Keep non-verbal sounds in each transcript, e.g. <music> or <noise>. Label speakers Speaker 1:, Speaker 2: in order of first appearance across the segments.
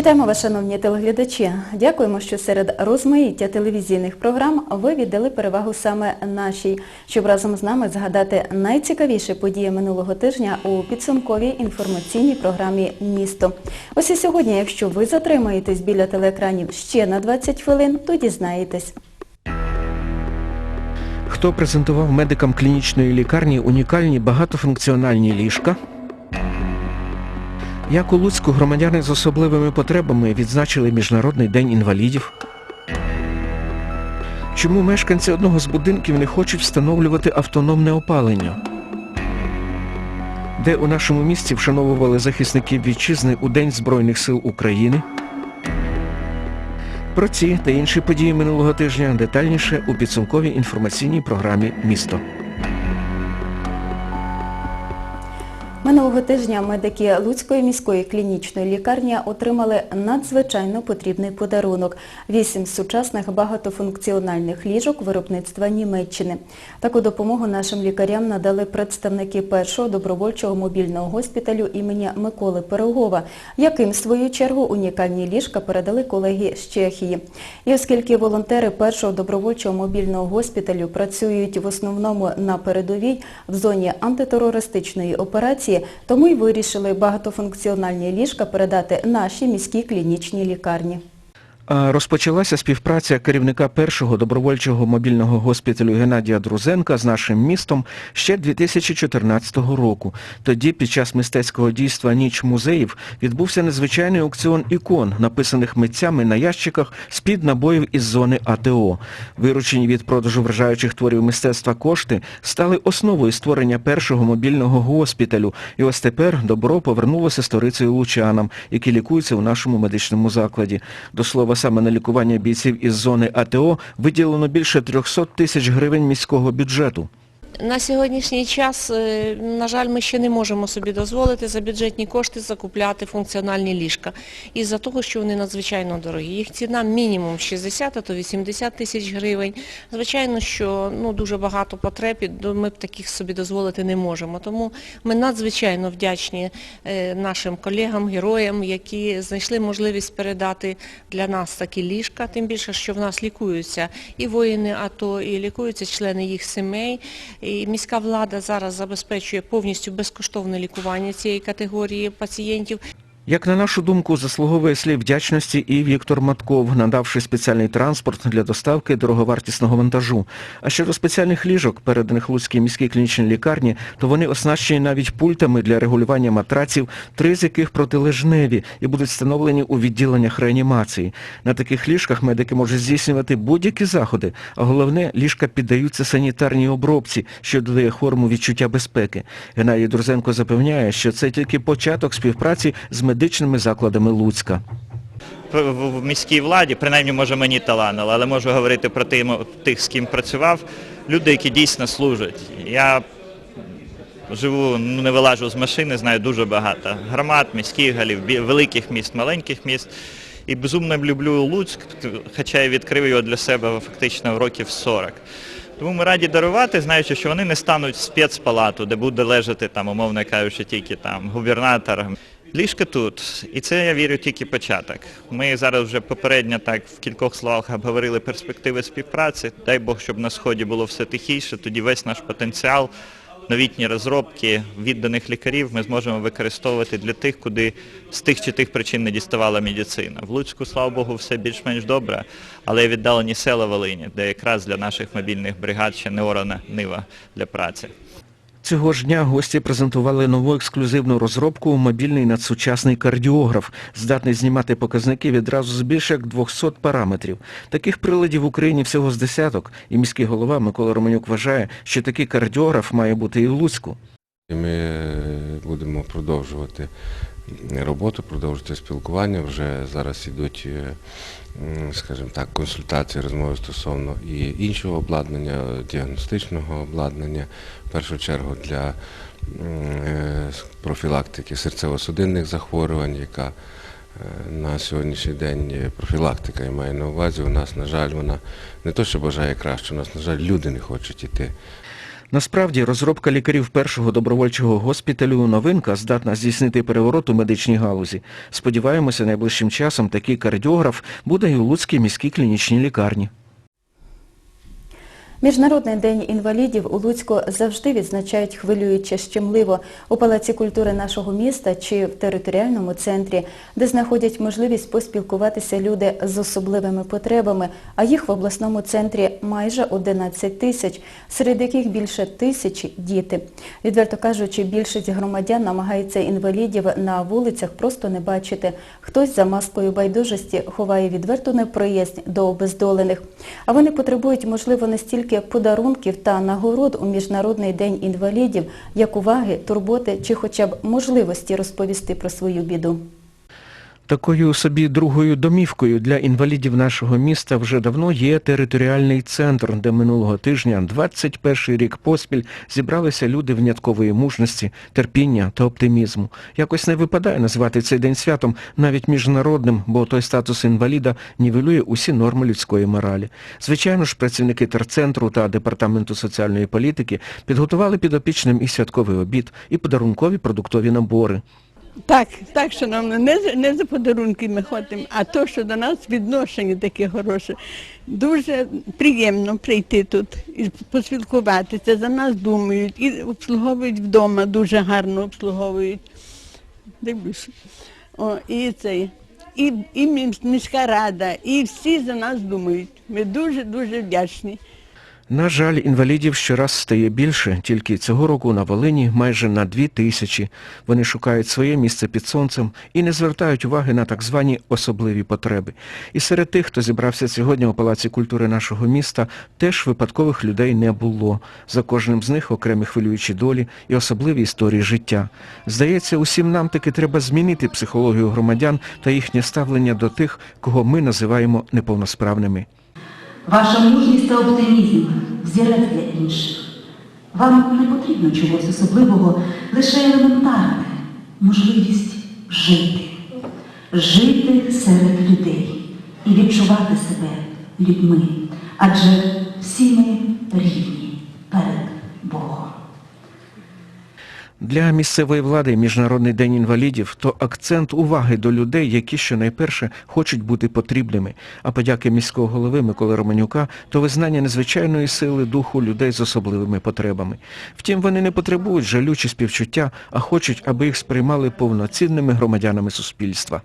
Speaker 1: Вітаємо вас, шановні телеглядачі. Дякуємо, що серед розмаїття телевізійних програм ви віддали перевагу саме нашій, щоб разом з нами згадати найцікавіші події минулого тижня у підсумковій інформаційній програмі Місто. Ось і сьогодні, якщо ви затримаєтесь біля телеекранів ще на 20 хвилин, то дізнаєтесь.
Speaker 2: Хто презентував медикам клінічної лікарні унікальні багатофункціональні ліжка? Як у Луцьку громадяни з особливими потребами відзначили Міжнародний день інвалідів? Чому мешканці одного з будинків не хочуть встановлювати автономне опалення? Де у нашому місті вшановували захисників вітчизни у День Збройних сил України? Про ці та інші події минулого тижня детальніше у підсумковій інформаційній програмі Місто.
Speaker 1: Минулого тижня медики Луцької міської клінічної лікарні отримали надзвичайно потрібний подарунок – вісім сучасних багатофункціональних ліжок виробництва Німеччини. Таку допомогу нашим лікарям надали представники першого добровольчого мобільного госпіталю імені Миколи Пирогова, яким, в свою чергу, унікальні ліжка передали колеги з Чехії. І оскільки волонтери першого добровольчого мобільного госпіталю працюють в основному на передовій в зоні антитерористичної операції, тому й вирішили багатофункціональні ліжка передати нашій міській клінічній лікарні.
Speaker 2: Розпочалася співпраця керівника першого добровольчого мобільного госпіталю Геннадія Друзенка з нашим містом ще 2014 року. Тоді, під час мистецького дійства Ніч музеїв, відбувся незвичайний аукціон ікон, написаних митцями на ящиках з-під набоїв із зони АТО. Виручені від продажу вражаючих творів мистецтва кошти стали основою створення першого мобільного госпіталю. І ось тепер добро повернулося сторицею лучанам, які лікуються у нашому медичному закладі. До слова, саме на лікування бійців із зони АТО виділено більше 300 тисяч гривень міського бюджету.
Speaker 3: На сьогоднішній час, е, на жаль, ми ще не можемо собі дозволити за бюджетні кошти закупляти функціональні ліжка. Із-за того, що вони надзвичайно дорогі. Їх ціна мінімум 60, а то 80 тисяч гривень. Звичайно, що ну, дуже багато потреб, ми б таких собі дозволити не можемо. Тому ми надзвичайно вдячні е, нашим колегам, героям, які знайшли можливість передати для нас такі ліжка, тим більше, що в нас лікуються і воїни АТО, і лікуються члени їх сімей. І міська влада зараз забезпечує повністю безкоштовне лікування цієї категорії пацієнтів.
Speaker 2: Як на нашу думку, заслуговує слів вдячності і Віктор Матков, надавши спеціальний транспорт для доставки дороговартісного вантажу. А щодо спеціальних ліжок, переданих Луцькій міській клінічній лікарні, то вони оснащені навіть пультами для регулювання матраців, три з яких протилежневі і будуть встановлені у відділеннях реанімації. На таких ліжках медики можуть здійснювати будь-які заходи, а головне, ліжка піддаються санітарній обробці, що додає хворому відчуття безпеки. Геннадій Друзенко запевняє, що це тільки початок співпраці з медичними закладами Луцька.
Speaker 4: в міській владі, принаймні може мені таланило, але можу говорити про тих, з ким працював, люди, які дійсно служать. Я живу, ну, не вилажу з машини, знаю дуже багато громад, міських голів, бі- великих міст, маленьких міст. І безумно люблю Луцьк, хоча я відкрив його для себе фактично років 40. Тому ми раді дарувати, знаючи, що вони не стануть спецпалату, де буде лежати умовно кажучи, тільки там. Ліжка тут, і це я вірю тільки початок. Ми зараз вже попередньо так в кількох словах обговорили перспективи співпраці. Дай Бог, щоб на сході було все тихіше, тоді весь наш потенціал, новітні розробки відданих лікарів ми зможемо використовувати для тих, куди з тих чи тих причин не діставала медицина. В Луцьку, слава Богу, все більш-менш добре, але віддалені села Волині, де якраз для наших мобільних бригад ще не орана нива для праці.
Speaker 2: Цього ж дня гості презентували нову ексклюзивну розробку мобільний надсучасний кардіограф, здатний знімати показники відразу з більше як 200 параметрів. Таких приладів в Україні всього з десяток, і міський голова Микола Романюк вважає, що такий кардіограф має бути і в Луцьку.
Speaker 5: Ми е, будемо продовжувати роботу, продовжувати спілкування. Вже зараз ідуть, е, скажімо так, консультації, розмови стосовно і іншого обладнання, діагностичного обладнання, в першу чергу для е, профілактики серцево-судинних захворювань, яка е, на сьогоднішній день профілактика я маю на увазі. У нас, на жаль, вона не то, що бажає краще, у нас, на жаль, люди не хочуть іти.
Speaker 2: Насправді, розробка лікарів першого добровольчого госпіталю новинка здатна здійснити переворот у медичній галузі. Сподіваємося, найближчим часом такий кардіограф буде і у Луцькій міській клінічній лікарні.
Speaker 1: Міжнародний день інвалідів у Луцьку завжди відзначають хвилююче щемливо у Палаці культури нашого міста чи в територіальному центрі, де знаходять можливість поспілкуватися люди з особливими потребами, а їх в обласному центрі майже 11 тисяч, серед яких більше тисячі – діти. Відверто кажучи, більшість громадян намагається інвалідів на вулицях просто не бачити. Хтось за маскою байдужості ховає відверту неприязнь до обездолених. А вони потребують, можливо, не стільки подарунків та нагород у Міжнародний день інвалідів, як уваги, турботи чи хоча б можливості розповісти про свою біду.
Speaker 2: Такою собі другою домівкою для інвалідів нашого міста вже давно є територіальний центр, де минулого тижня, 21 рік поспіль, зібралися люди вняткової мужності, терпіння та оптимізму. Якось не випадає назвати цей день святом навіть міжнародним, бо той статус інваліда нівелює усі норми людської моралі. Звичайно ж, працівники терцентру та департаменту соціальної політики підготували підопічним і святковий обід, і подарункові продуктові набори.
Speaker 6: Так, так, шановно, не, за- не за подарунки ми ходимо, а то, що до нас відношення таке хороше. Дуже приємно прийти тут і поспілкуватися. За нас думають і обслуговують вдома, дуже гарно обслуговують. Дивлюся. О, і цей. І, і міська рада, і всі за нас думають. Ми дуже-дуже вдячні.
Speaker 2: На жаль, інвалідів щораз стає більше, тільки цього року на Волині майже на дві тисячі. Вони шукають своє місце під сонцем і не звертають уваги на так звані особливі потреби. І серед тих, хто зібрався сьогодні у Палаці культури нашого міста, теж випадкових людей не було. За кожним з них окремі хвилюючі долі і особливі історії життя. Здається, усім нам таки треба змінити психологію громадян та їхнє ставлення до тих, кого ми називаємо неповносправними.
Speaker 7: Ваша мужність та оптимізм взірець для інших. Вам не потрібно чогось особливого, лише елементарне можливість жити. Жити серед людей і відчувати себе людьми. Адже всі ми рівні перед Богом.
Speaker 2: Для місцевої влади Міжнародний день інвалідів то акцент уваги до людей, які щонайперше хочуть бути потрібними. А подяки міського голови Миколи Романюка то визнання незвичайної сили духу людей з особливими потребами. Втім, вони не потребують жалючі співчуття, а хочуть, аби їх сприймали повноцінними громадянами суспільства.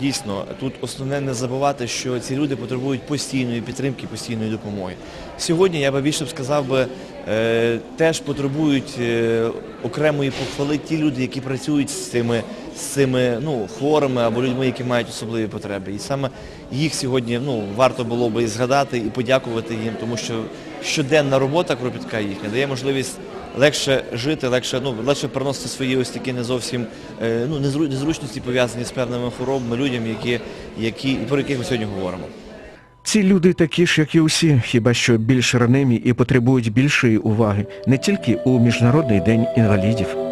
Speaker 8: Дійсно, тут основне не забувати, що ці люди потребують постійної підтримки, постійної допомоги. Сьогодні я би більше б сказав би, е, теж потребують е, окремої похвали ті люди, які працюють з цими, з цими ну, хворими або людьми, які мають особливі потреби. І саме їх сьогодні ну, варто було би і згадати і подякувати їм, тому що щоденна робота кропітка їхня дає можливість легше жити, легше, ну, легше переносити свої ось такі не зовсім е, ну, незру- незручності пов'язані з певними хворобами людям, які, які, про яких ми сьогодні говоримо.
Speaker 2: Ці люди такі ж, як і усі, хіба що більш ранимі і потребують більшої уваги, не тільки у Міжнародний день інвалідів.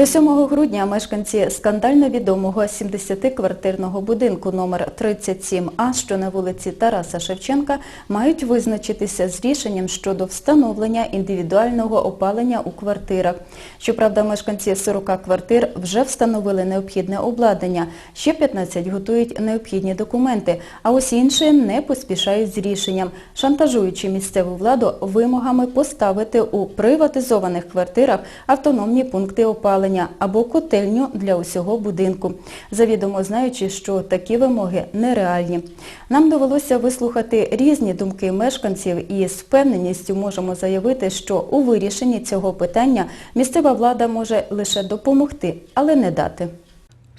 Speaker 1: До 7 грудня мешканці скандально відомого 70-квартирного будинку номер 37А, що на вулиці Тараса Шевченка, мають визначитися з рішенням щодо встановлення індивідуального опалення у квартирах. Щоправда, мешканці 40 квартир вже встановили необхідне обладнання, ще 15 готують необхідні документи, а ось інші не поспішають з рішенням, шантажуючи місцеву владу вимогами поставити у приватизованих квартирах автономні пункти опалення або котельню для усього будинку, завідомо знаючи, що такі вимоги нереальні. Нам довелося вислухати різні думки мешканців і з впевненістю можемо заявити, що у вирішенні цього питання місцева влада може лише допомогти, але не дати.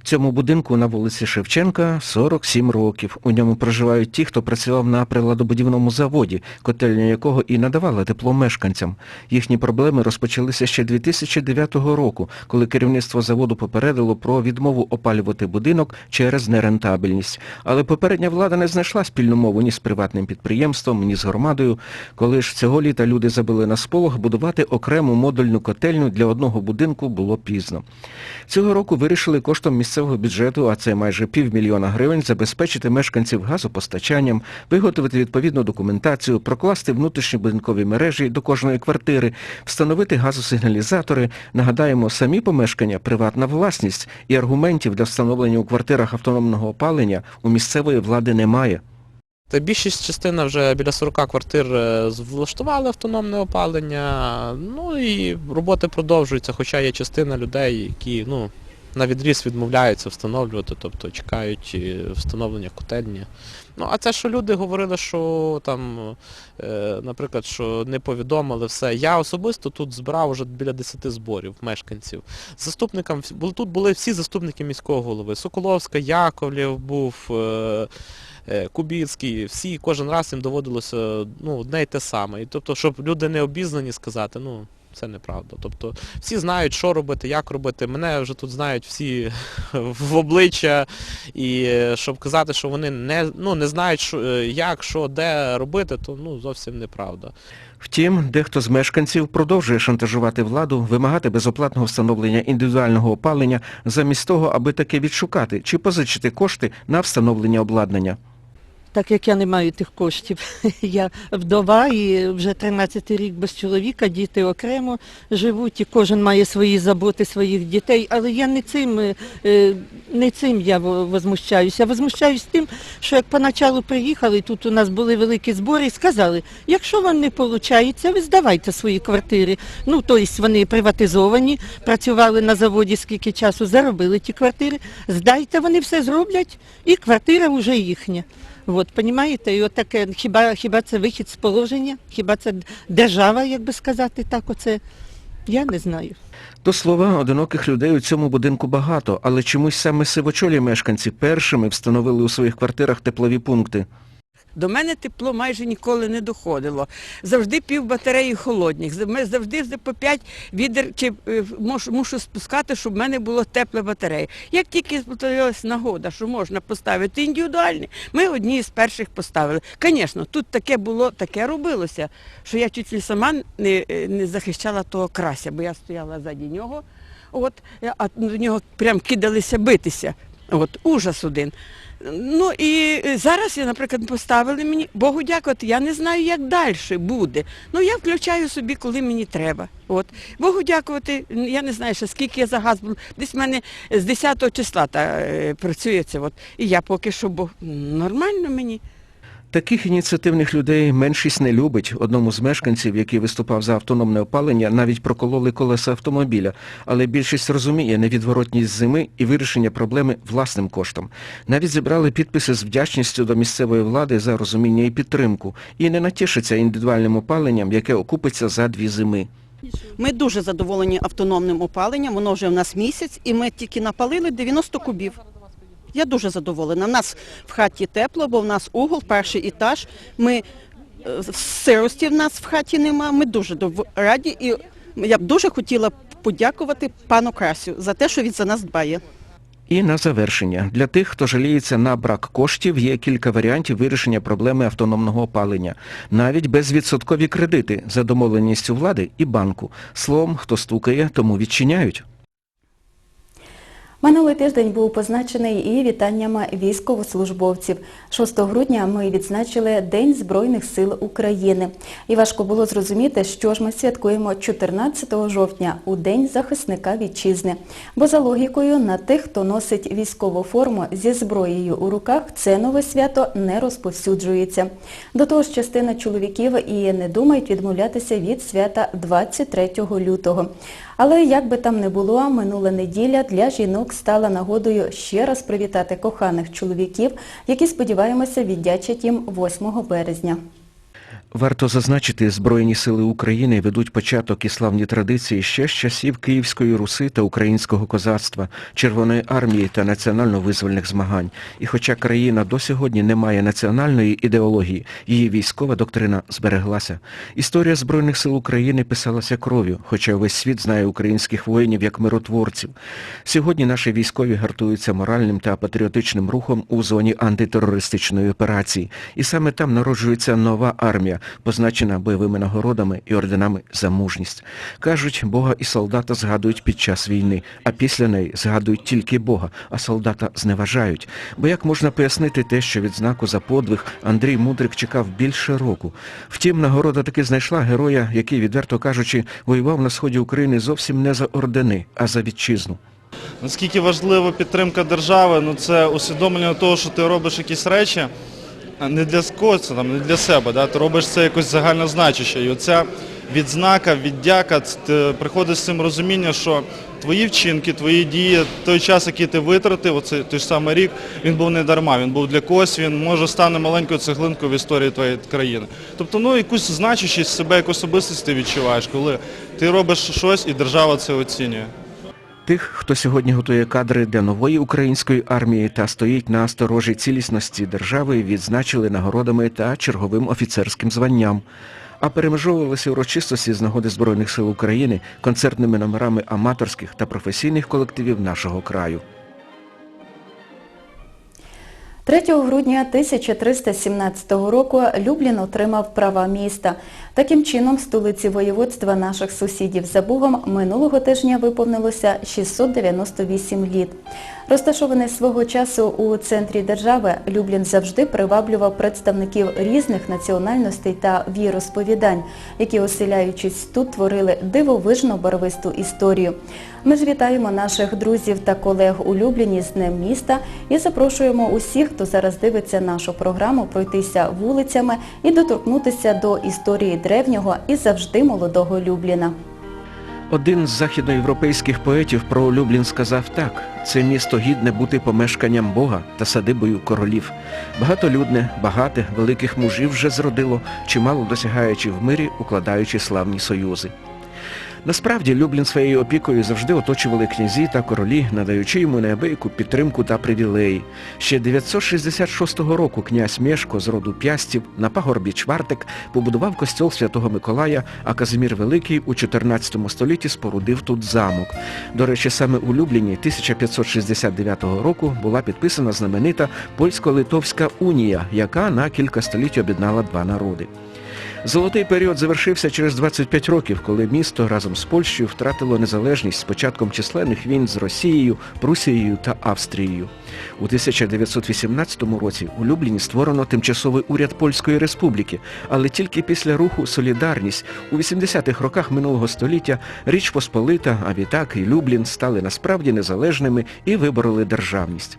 Speaker 2: Цьому будинку на вулиці Шевченка 47 років. У ньому проживають ті, хто працював на приладобудівному заводі, котельня якого і надавала тепло мешканцям. Їхні проблеми розпочалися ще 2009 року, коли керівництво заводу попередило про відмову опалювати будинок через нерентабельність. Але попередня влада не знайшла спільну мову ні з приватним підприємством, ні з громадою. Коли ж цього літа люди забили на сполох, будувати окрему модульну котельню для одного будинку було пізно. Цього року вирішили коштом місцевого місцевого бюджету, а це майже півмільйона гривень, забезпечити мешканців газопостачанням, виготовити відповідну документацію, прокласти внутрішні будинкові мережі до кожної квартири, встановити газосигналізатори. Нагадаємо, самі помешкання приватна власність і аргументів для встановлення у квартирах автономного опалення у місцевої влади немає.
Speaker 9: Більшість частина вже біля 40 квартир е, влаштували автономне опалення. Ну і роботи продовжуються, хоча є частина людей, які ну, на відріз відмовляються встановлювати, тобто чекають е, встановлення котельні. Ну, а це, що люди говорили, що там, е, наприклад, що не повідомили все. Я особисто тут збирав вже біля 10 зборів мешканців. Заступникам тут були всі заступники міського голови. Соколовська, Яковлєв був. Е, е, всі кожен раз їм доводилося ну, одне й те саме. І тобто, щоб люди не обізнані сказати, ну це неправда. Тобто всі знають, що робити, як робити. Мене вже тут знають всі <laughs> в обличчя. І е, щоб казати, що вони не, ну, не знають, що, е, як, що, де робити, то ну, зовсім неправда.
Speaker 2: Втім, дехто з мешканців продовжує шантажувати владу, вимагати безоплатного встановлення індивідуального опалення, замість того, аби таки відшукати чи позичити кошти на встановлення обладнання.
Speaker 10: Так як я не маю тих коштів. <laughs> Я вдова і вже 13 рік без чоловіка, діти окремо живуть, і кожен має свої заботи своїх дітей. Але я не цим, е, не цим я во- возмущаюся. Я возмущаюсь тим, що як поначалу приїхали, тут у нас були великі збори, і сказали, якщо вам не виходить, ви здавайте свої квартири. Ну, тобто вони приватизовані, працювали на заводі скільки часу, заробили ті квартири, здайте, вони все зроблять, і квартира вже їхня. От, понімаєте, і от таке, хіба, хіба це вихід з положення? Хіба це держава, як би сказати, так оце? Я не знаю.
Speaker 2: До слова, одиноких людей у цьому будинку багато, але чомусь саме сивочолі мешканці першими встановили у своїх квартирах теплові пункти.
Speaker 11: До мене тепло майже ніколи не доходило. Завжди пів батареї холодних. Завжди по 5 відер чи е, мушу, спускати, щоб в мене було тепла батарея. Як тільки з'явилася нагода, що можна поставити індивідуальні, ми одні з перших поставили. Звісно, тут таке було, таке робилося, що я чуть сама не, е, не захищала того крася, бо я стояла ззаді нього, от, а до нього прям кидалися битися. От, ужас один. Ну і е, зараз я, наприклад, поставили мені, Богу дякувати, я не знаю, як далі буде. Ну я включаю собі, коли мені треба. От. Богу дякувати, я не знаю, ще скільки я за газ був. Десь в мене з 10 числа та, е, працює це. От. І я поки що, бо нормально мені.
Speaker 2: Таких ініціативних людей меншість не любить. Одному з мешканців, який виступав за автономне опалення, навіть прокололи колеса автомобіля. Але більшість розуміє невідворотність зими і вирішення проблеми власним коштом. Навіть зібрали підписи з вдячністю до місцевої влади за розуміння і підтримку. І не натішиться індивідуальним опаленням, яке окупиться за дві зими.
Speaker 12: Ми дуже задоволені автономним опаленням, воно вже в нас місяць, і ми тільки напалили 90 кубів. Я дуже задоволена. У нас в хаті тепло, бо в нас угол, перший етаж. Ми е, сирості в нас в хаті нема. Ми дуже раді. І я б дуже хотіла подякувати пану Красю за те, що він за нас дбає.
Speaker 2: І на завершення. Для тих, хто жаліється на брак коштів, є кілька варіантів вирішення проблеми автономного опалення. Навіть безвідсоткові кредити за домовленістю влади і банку. Словом, хто стукає, тому відчиняють.
Speaker 1: Минулий тиждень був позначений і вітаннями військовослужбовців. 6 грудня ми відзначили День Збройних сил України. І важко було зрозуміти, що ж ми святкуємо 14 жовтня у День захисника вітчизни. Бо за логікою на тих, хто носить військову форму зі зброєю у руках, це нове свято не розповсюджується. До того ж, частина чоловіків і не думають відмовлятися від свята 23 лютого. Але як би там не було, минула неділя для жінок стала нагодою ще раз привітати коханих чоловіків, які, сподіваємося, віддячать їм 8 березня.
Speaker 2: Варто зазначити, Збройні сили України ведуть початок і славні традиції ще з часів Київської Руси та українського козацтва, Червоної армії та національно-визвольних змагань. І хоча країна до сьогодні не має національної ідеології, її військова доктрина збереглася. Історія Збройних сил України писалася кров'ю, хоча весь світ знає українських воїнів як миротворців. Сьогодні наші військові гартуються моральним та патріотичним рухом у зоні антитерористичної операції. І саме там народжується нова армія. Позначена бойовими нагородами і орденами за мужність. Кажуть, Бога і солдата згадують під час війни, а після неї згадують тільки Бога, а солдата зневажають. Бо як можна пояснити те, що відзнаку за подвиг Андрій Мудрик чекав більше року? Втім, нагорода таки знайшла героя, який, відверто кажучи, воював на сході України зовсім не за ордени, а за вітчизну.
Speaker 13: Наскільки важлива підтримка держави, ну це усвідомлення того, що ти робиш якісь речі не для когось, там, не для себе, да? ти робиш це якось загальнозначуще. І оця відзнака, віддяка, ти приходить з цим розуміння, що твої вчинки, твої дії, той час, який ти витратив, оцей той ж самий рік, він був не дарма, він був для когось, він може стане маленькою цеглинкою в історії твоєї країни. Тобто, ну якусь значущість себе як особистість ти відчуваєш, коли ти робиш щось і держава це оцінює.
Speaker 2: Тих, хто сьогодні готує кадри для нової української армії та стоїть на сторожі цілісності держави, відзначили нагородами та черговим офіцерським званням. А перемежовувалися урочистості з нагоди Збройних сил України концертними номерами аматорських та професійних колективів нашого краю.
Speaker 1: 3 грудня 1317 року Люблін отримав права міста. Таким чином, столиці воєводства наших сусідів за Бугом минулого тижня виповнилося 698 літ. Розташований свого часу у центрі держави, Люблін завжди приваблював представників різних національностей та віросповідань, які, оселяючись тут, творили дивовижно барвисту історію. Ми ж вітаємо наших друзів та колег у Любліні з Днем міста і запрошуємо усіх, хто зараз дивиться нашу програму, пройтися вулицями і доторкнутися до історії древнього і завжди молодого Любліна.
Speaker 2: Один з західноєвропейських поетів про Люблін сказав так, це місто гідне бути помешканням Бога та садибою королів. Багатолюдне, багате, великих мужів вже зродило, чимало досягаючи в мирі, укладаючи славні союзи. Насправді Люблін своєю опікою завжди оточували князі та королі, надаючи йому неабияку підтримку та привілеї. Ще 966 року князь Мєшко з роду Пястів на пагорбі Чвартик побудував костьол Святого Миколая, а Казимір Великий у 14 столітті спорудив тут замок. До речі, саме у Любліні 1569 року була підписана знаменита польсько-литовська унія, яка на кілька століть об'єднала два народи. Золотий період завершився через 25 років, коли місто разом з Польщею втратило незалежність з початком численних війн з Росією, Прусією та Австрією. У 1918 році у Любліні створено тимчасовий уряд Польської республіки, але тільки після руху Солідарність у 80-х роках минулого століття Річ Посполита, а відтак і Люблін стали насправді незалежними і вибороли державність.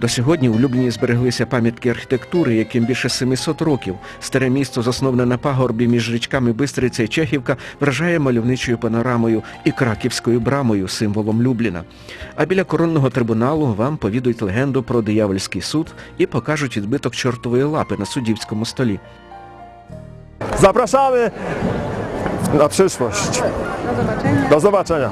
Speaker 2: До сьогодні у Любліні збереглися пам'ятки архітектури, яким більше 700 років. Старе місто, засноване на пагорбі між річками Бистриця і Чехівка, вражає мальовничою панорамою і краківською брамою, символом Любліна. А біля коронного трибуналу вам повідують легенду про диявольський суд і покажуть відбиток чортової лапи на суддівському столі.
Speaker 14: Zapraszamy на przyszłość. До zobaczenia.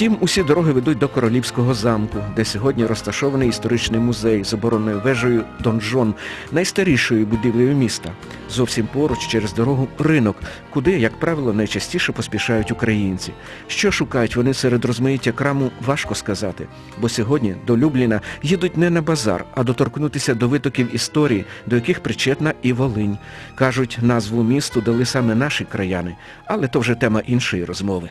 Speaker 2: Втім, усі дороги ведуть до Королівського замку, де сьогодні розташований історичний музей з оборонною вежею Донжон, найстарішою будівлею міста. Зовсім поруч через дорогу ринок, куди, як правило, найчастіше поспішають українці. Що шукають вони серед розмаїття краму, важко сказати. Бо сьогодні до Любліна їдуть не на базар, а доторкнутися до витоків історії, до яких причетна і Волинь. Кажуть, назву місту дали саме наші краяни, але то вже тема іншої розмови.